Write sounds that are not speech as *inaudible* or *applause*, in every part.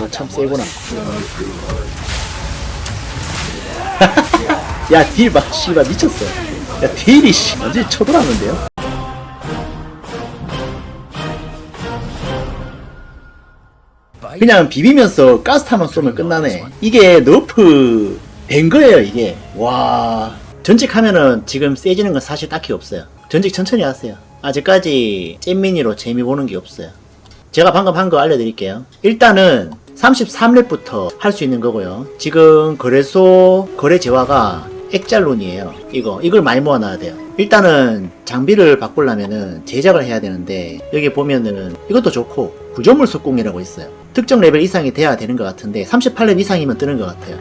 아, 참 세구나. *laughs* 야, 딜 봐, 씨발, 미쳤어. 야, 딜이, 씨, 완전히 쳐돌았는데요? 그냥 비비면서 가스타만 쏘면 끝나네. 이게 너프 된 거예요, 이게. 와. 전직 하면은 지금 세지는 건 사실 딱히 없어요. 전직 천천히 하세요. 아직까지 잼미니로 재미 보는 게 없어요. 제가 방금 한 거 알려드릴게요. 일단은 33렙부터 할 수 있는 거고요. 지금 거래소 거래 재화가 액잘론이에요. 이거 이걸 많이 모아놔야 돼요. 일단은 장비를 바꾸려면은 제작을 해야 되는데 여기 보면은 이것도 좋고 구조물 속공이라고 있어요. 특정 레벨 이상이 돼야 되는 것 같은데 38렙 이상이면 뜨는 것 같아요.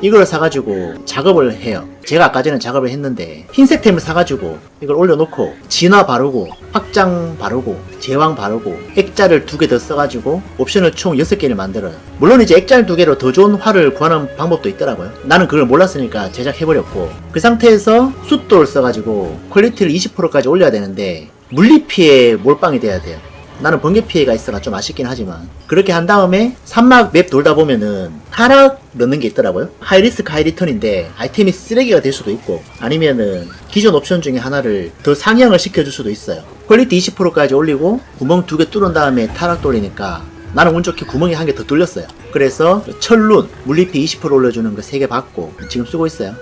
이걸 사가지고 작업을 해요. 제가 아까 전에 작업을 했는데 흰색 템을 사가지고 이걸 올려놓고 진화 바르고 확장 바르고 제왕 바르고 액자를 두 개 더 써가지고 옵션을 총 6개를 만들어요. 물론 이제 액자를 두 개로 더 좋은 활을 구하는 방법도 있더라고요. 나는 그걸 몰랐으니까 제작해버렸고 그 상태에서 숫돌 써가지고 퀄리티를 20%까지 올려야 되는데 물리피해 몰빵이 돼야 돼요. 나는 번개 피해가 있어가 좀 아쉽긴 하지만 그렇게 한 다음에 산막 맵 돌다 보면은 타락 넣는 게 있더라고요. 하이리스크 하이리턴인데 아이템이 쓰레기가 될 수도 있고 아니면은 기존 옵션 중에 하나를 더 상향을 시켜줄 수도 있어요. 퀄리티 20%까지 올리고 구멍 두 개 뚫은 다음에 타락 돌리니까 나는 운 좋게 구멍이 한 개 더 뚫렸어요. 그래서 철룬 물리피 20% 올려주는 거 세 개 받고 지금 쓰고 있어요.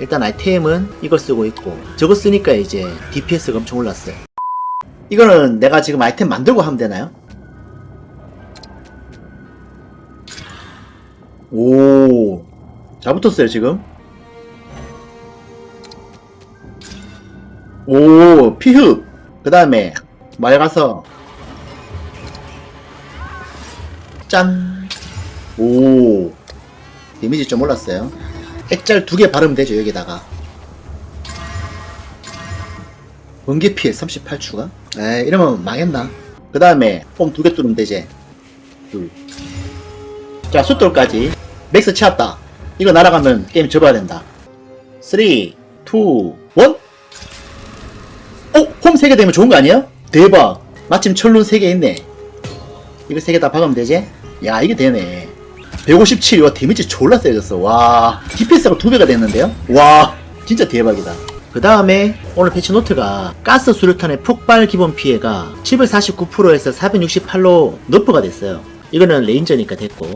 일단 아이템은 이걸 쓰고 있고 저거 쓰니까 이제 DPS가 엄청 올랐어요 이거는 내가 지금 아이템 만들고 하면 되나요? 오, 잘 붙었어요, 지금. 오, 피흡. 그 다음에, 말 가서, 짠. 오, 데미지 좀 올랐어요. 액잘 두개 바르면 되죠, 여기다가. 번개 피해 38추가? 에이, 이러면 망했나? 그 다음에 폼 두 개 뚫으면 되지. 둘. 자, 숫돌까지. 맥스 채웠다. 이거 날아가면 게임 접어야 된다. 3, 2, 1. 어? 홈 3개 되면 좋은 거 아니야? 대박. 마침 철룬 3개 있네. 이거 3개 다 박으면 되지? 야, 이게 되네. 157, 와, 데미지 졸라 세졌어. 와, DPS가 두 배가 됐는데요? 와, 진짜 대박이다. 그 다음에 오늘 패치 노트가 가스 수류탄의 폭발 기본 피해가 749%에서 468로 너프가 됐어요. 이거는 레인저니까 됐고.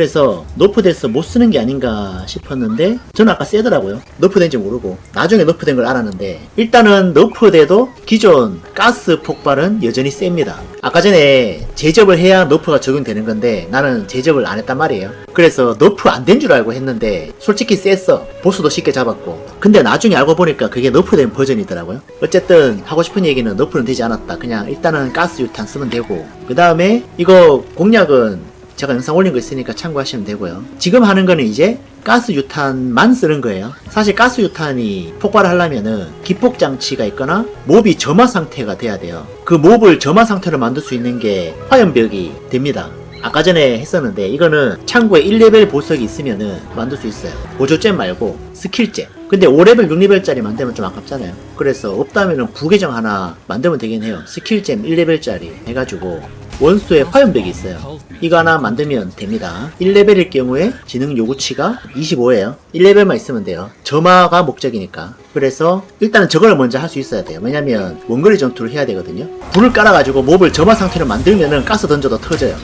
그래서 너프돼서 못 쓰는 게 아닌가 싶었는데 저는 아까 세더라고요. 너프된지 모르고 나중에 너프된 걸 알았는데 일단은 너프돼도 기존 가스 폭발은 여전히 셉니다. 아까 전에 제접을 해야 너프가 적용되는 건데 나는 제접을 안 했단 말이에요. 그래서 너프 안 된 줄 알고 했는데 솔직히 셌어. 보스도 쉽게 잡았고. 근데 나중에 알고 보니까 그게 너프된 버전이더라고요. 어쨌든 하고 싶은 얘기는 너프는 되지 않았다. 그냥 일단은 가스 유탄 쓰면 되고 그 다음에 이거 공략은 제가 영상 올린 거 있으니까 참고하시면 되고요. 지금 하는 거는 이제 가스 유탄만 쓰는 거예요. 사실 가스 유탄이 폭발을 하려면은 기폭 장치가 있거나 몹이 점화 상태가 돼야 돼요. 그 몹을 점화 상태로 만들 수 있는 게 화염벽이 됩니다. 아까 전에 했었는데 이거는 창고에 1레벨 보석이 있으면은 만들 수 있어요. 보조잼 말고 스킬잼. 근데 5레벨, 6레벨짜리 만들면 좀 아깝잖아요. 그래서 없다면은 부계정 하나 만들면 되긴 해요. 스킬잼 1레벨짜리 해가지고 원소에 화염벽이 있어요. 이거 하나 만들면 됩니다. 1레벨일 경우에 지능 요구치가 25예요. 1레벨만 있으면 돼요. 점화가 목적이니까. 그래서 일단은 저걸 먼저 할 수 있어야 돼요. 왜냐면 원거리 전투를 해야 되거든요. 불을 깔아가지고 몹을 점화 상태로 만들면은 가스 던져도 터져요.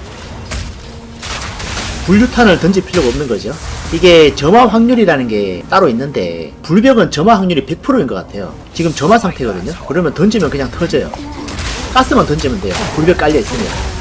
불유탄을 던질 필요가 없는 거죠. 이게 점화 확률이라는 게 따로 있는데 불벽은 점화 확률이 100%인 것 같아요. 지금 점화 상태거든요. 그러면 던지면 그냥 터져요. 가스만 던지면 돼요. 불벽 깔려 있으면.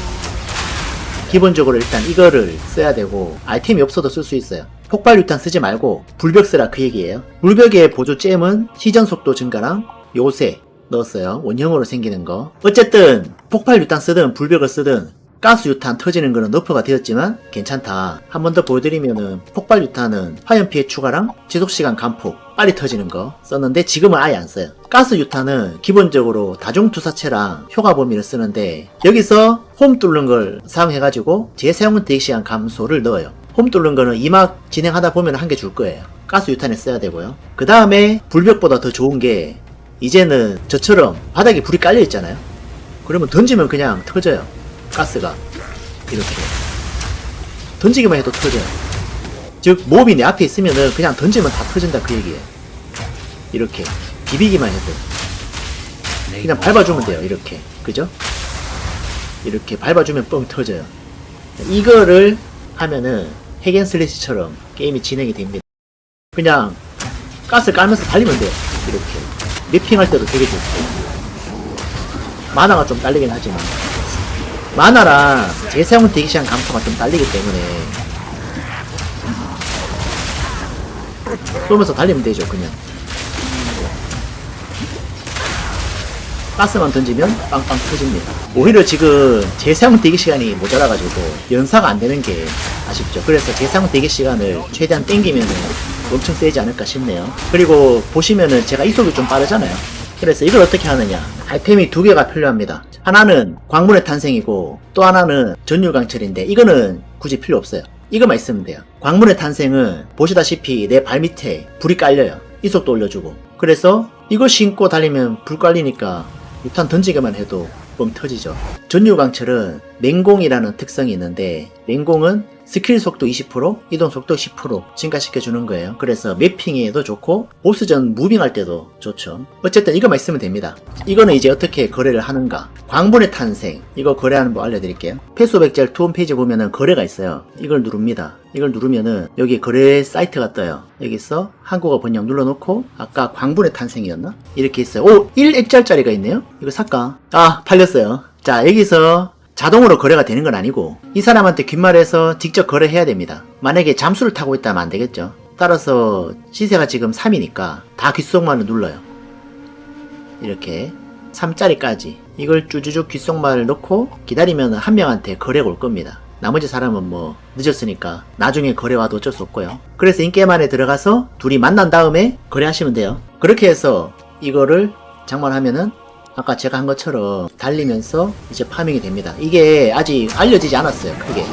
기본적으로 일단 이거를 써야 되고 아이템이 없어도 쓸 수 있어요. 폭발 유탄 쓰지 말고 불벽 쓰라 그 얘기예요. 불벽의 보조 잼은 시전 속도 증가랑 요새 넣었어요. 원형으로 생기는 거. 어쨌든 폭발 유탄 쓰든 불벽을 쓰든 가스 유탄 터지는 거는 너프가 되었지만 괜찮다. 한 번 더 보여드리면은 폭발 유탄은 화염 피해 추가랑 지속 시간 감폭 빨리 터지는 거 썼는데 지금은 아예 안 써요. 가스 유탄은 기본적으로 다중 투사체랑 효과 범위를 쓰는데 여기서 홈 뚫는 걸 사용해가지고 재사용 대기 시간 감소를 넣어요. 홈 뚫는 거는 이막 진행하다 보면 한 개 줄 거예요. 가스 유탄에 써야 되고요. 그 다음에 불벽보다 더 좋은 게 이제는 저처럼 바닥에 불이 깔려 있잖아요. 그러면 던지면 그냥 터져요. 가스가 이렇게 던지기만 해도 터져요. 즉 몹이 내 앞에 있으면은 그냥 던지면 다 터진다 그 얘기예요. 이렇게 비비기만 해도 그냥 밟아주면 돼요. 이렇게 그죠? 이렇게 밟아주면 뻥 터져요. 이거를 하면은 핵앤슬래시처럼 게임이 진행이 됩니다. 그냥 가스 깔면서 달리면 돼요. 이렇게 맵핑할 때도 되게 좋고 만화가 좀 딸리긴 하지만 만화랑 재사용 대기시간 감소가 좀 딸리기 때문에 쏘면서 달리면 되죠 그냥. 가스만 던지면 빵빵 터집니다. 오히려 지금 재사용 대기 시간이 모자라가지고 연사가 안 되는 게 아쉽죠. 그래서 재사용 대기 시간을 최대한 땡기면은 엄청 세지 않을까 싶네요. 그리고 보시면은 제가 이속이 좀 빠르잖아요. 그래서 이걸 어떻게 하느냐. 아이템이 두 개가 필요합니다. 하나는 광물의 탄생이고 또 하나는 전율 강철인데 이거는 굳이 필요 없어요 이거만 있으면 돼요. 광물의 탄생은 보시다시피 내 발 밑에 불이 깔려요. 이속도 올려주고. 그래서 이거 신고 달리면 불 깔리니까 유탄 던지기만 해도 뻥 터지죠. 전율강철은 맹공이라는 특성이 있는데 맹공은 스킬 속도 20% 이동 속도 10% 증가시켜 주는 거예요. 그래서 매핑에도 좋고 보스전 무빙할 때도 좋죠. 어쨌든 이거만 있으면 됩니다. 이거는 이제 어떻게 거래를 하는가? 광분의 탄생. 이거 거래하는 법 알려드릴게요. 패소백젤 투 홈 페이지 보면은 거래가 있어요. 이걸 누릅니다. 이걸 누르면은 여기 거래 사이트가 떠요. 여기서 한국어 번역 눌러놓고 아까 광분의 탄생이었나? 이렇게 있어요. 오! 1액짜리가 있네요? 이거 살까? 아 팔렸어요. 자 여기서 자동으로 거래가 되는 건 아니고 이 사람한테 귓말해서 직접 거래해야 됩니다. 만약에 잠수를 타고 있다면 안 되겠죠. 따라서 시세가 지금 3이니까 다 귓속말을 눌러요. 이렇게 3짜리까지 이걸 쭈쭈쭈 귓속말을 넣고 기다리면 한 명한테 거래가 올 겁니다. 나머지 사람은 뭐 늦었으니까 나중에 거래 와도 어쩔 수 없고요. 그래서 인게임 안에 들어가서 둘이 만난 다음에 거래하시면 돼요. 그렇게 해서 이거를 장만하면은 아까 제가 한 것처럼 달리면서 이제 파밍이 됩니다. 이게 아직 알려지지 않았어요. 크게.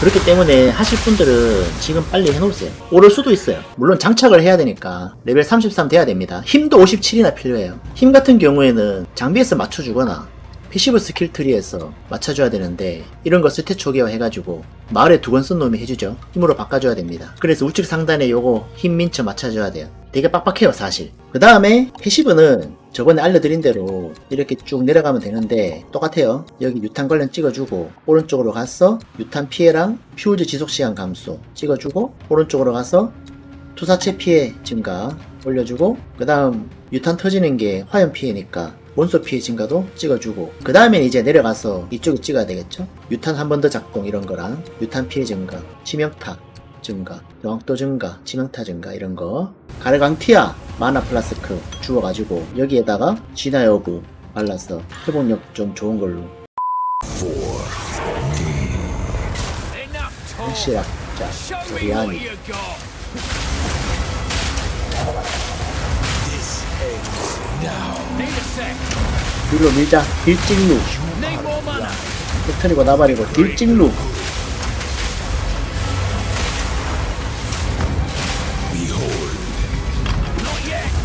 그렇기 때문에 하실 분들은 지금 빨리 해놓으세요. 오를 수도 있어요. 물론 장착을 해야 되니까 레벨 33 돼야 됩니다. 힘도 57이나 필요해요. 힘 같은 경우에는 장비에서 맞춰주거나 패시브 스킬 트리에서 맞춰줘야 되는데 이런 거 스탯 초기화 해가지고 마을에 두 번 쓴 놈이 해주죠. 힘으로 바꿔줘야 됩니다. 그래서 우측 상단에 요거 힘 민처 맞춰줘야 돼요. 되게 빡빡해요 사실. 그 다음에 패시브는 저번에 알려드린 대로 이렇게 쭉 내려가면 되는데 똑같아요. 여기 유탄 관련 찍어주고 오른쪽으로 가서 유탄 피해랑 퓨즈 지속시간 감소 찍어주고 오른쪽으로 가서 투사체 피해 증가 올려주고 그 다음 유탄 터지는 게 화염 피해니까 몬스터 피해 증가도 찍어주고 그 다음엔 이제 내려가서 이쪽에 찍어야 되겠죠? 유탄 한 번 더 작동 이런 거랑 유탄 피해 증가 치명타 증가 정확도 증가 치명타 증가 이런 거. 가르강 티아 마나 플라스크 주워가지고 여기에다가 진화 여부 발라서 회복력 좀 좋은 걸로. Enough talk. 확실하 자 Show me what 리안이. you 뒤로 밀자. 딜찍루. 패턴이고 나발이고 딜찍루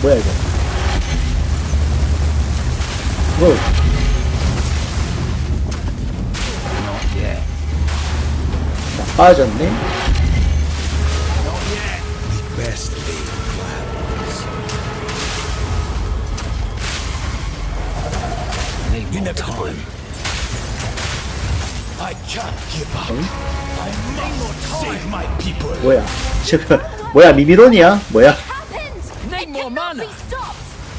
뭐야 이거? 뭐 자, 빠졌네 Inevitable. I can't give up. I must save my people. 뭐야 저거 뭐야 미미론이야 뭐야? Need more mana.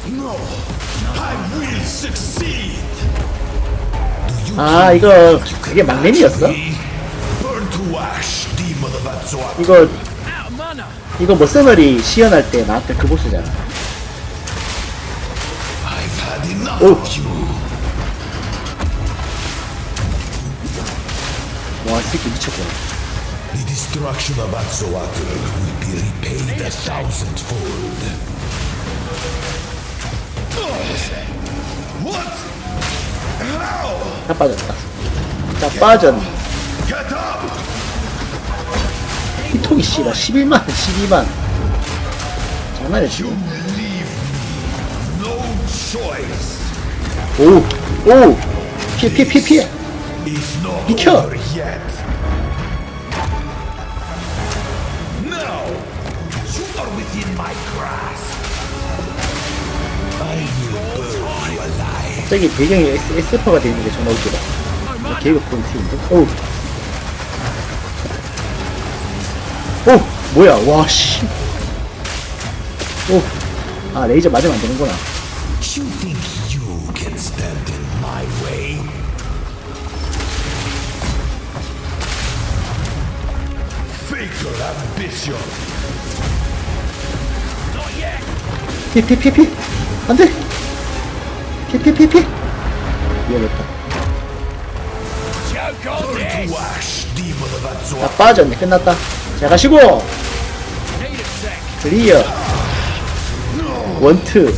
No, I will succeed. 아 이거 그게 막내미였어 Burn to ash, demon of Azor. 이거 Out of mana. 이거 뭐 서머리 시연할 때 나왔던 그 보스잖아 I've had enough Oh. of you. 와 새끼 미쳤구나 The destruction of Azawatl will be repaid a thousandfold. What? How? 다 빠졌다 자 빠졌네 Get up! 피통이 씨발 11만 12만 장난이지 You leave me no choice. 오 오 피해 피해 피해 피해 not 비켜! 저기 배경이 S, S퍼가 되어 있는 게 정말 웃기다. 개그 포인트인데? 어우. 오! 뭐야, 와, 씨. 오. 아, 레이저 맞으면 안 되는구나. Faker ambition. 피, 피, 피, 피! 안 돼! 피, 피, 피, 피! 위험했다. Joke on this. Wash, demon of 다 Azor. 빠졌네. 끝났다. 잘 가시고! Need a sec. 클리어. 원투.